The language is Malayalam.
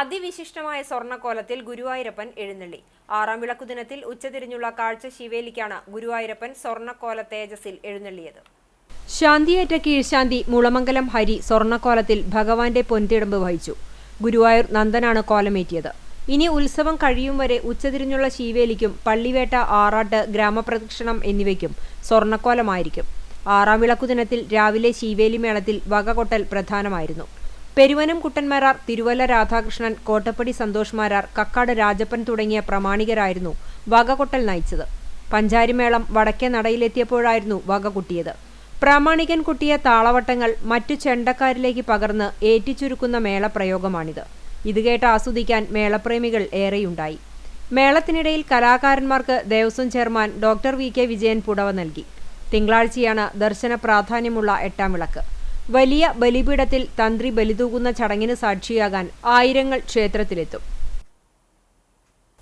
അതിവിശിഷ്ടമായ സ്വർണക്കോലത്തിൽ ഗുരുവായൂരപ്പൻ എഴുന്നള്ളി. ആറാം വിളക്കു ദിനത്തിൽ ഉച്ചതിരിഞ്ഞുള്ള കാഴ്ച ശിവേലിക്കാണ് ഗുരുവായൂരപ്പൻ സ്വർണക്കോല തേജസ്സിൽ എഴുന്നള്ളിയത്. ശാന്തിയേറ്റ കീഴ്ശാന്തി മുളമംഗലം ഹരി സ്വർണക്കോലത്തിൽ ഭഗവാന്റെ പൊൻതിടമ്പ് വഹിച്ചു. ഗുരുവായൂർ നന്ദനാണ് കോലമേറ്റിയത്. ഇനി ഉത്സവം കഴിയും വരെ ഉച്ചതിരിഞ്ഞുള്ള ശീവേലിക്കും പള്ളിവേട്ട ആറാട്ട് ഗ്രാമപ്രദക്ഷിണം എന്നിവയ്ക്കും സ്വർണക്കോലമായിരിക്കും. ആറാം വിളക്കു ദിനത്തിൽ രാവിലെ ശീവേലി മേളത്തിൽ വകകൊട്ടൽ പ്രധാനമായിരുന്നു. പെരുവനം കുട്ടന്മാരാർ തിരുവല്ല രാധാകൃഷ്ണൻ കോട്ടപ്പടി സന്തോഷ്മാരാർ കക്കാട് രാജപ്പൻ തുടങ്ങിയ പ്രമാണികരായിരുന്നു വകകൊട്ടൽ നയിച്ചത്. പഞ്ചാരിമേളം വടക്കേ നടയിലെത്തിയപ്പോഴായിരുന്നു വക കുട്ടിയത്. പ്രാമാണികൻ കുട്ടിയ താളവട്ടങ്ങൾ മറ്റു ചെണ്ടക്കാരിലേക്ക് പകർന്ന് ഏറ്റിച്ചുരുക്കുന്ന മേളപ്രയോഗമാണിത്. ഇത് കേട്ട് ആസ്വദിക്കാൻ മേളപ്രേമികൾ ഏറെയുണ്ടായി. മേളത്തിനിടയിൽ കലാകാരന്മാർക്ക് Devaswom chairman doctor V K Vijayan പുടവ നൽകി. തിങ്കളാഴ്ചയാണ് ദർശന പ്രാധാന്യമുള്ള എട്ടാം വിളക്ക്. വലിയ ബലിപീഠത്തിൽ തന്ത്രി ബലിതൂകുന്ന ചടങ്ങിന് സാക്ഷിയാകാൻ ആയിരങ്ങൾ ക്ഷേത്രത്തിലെത്തും.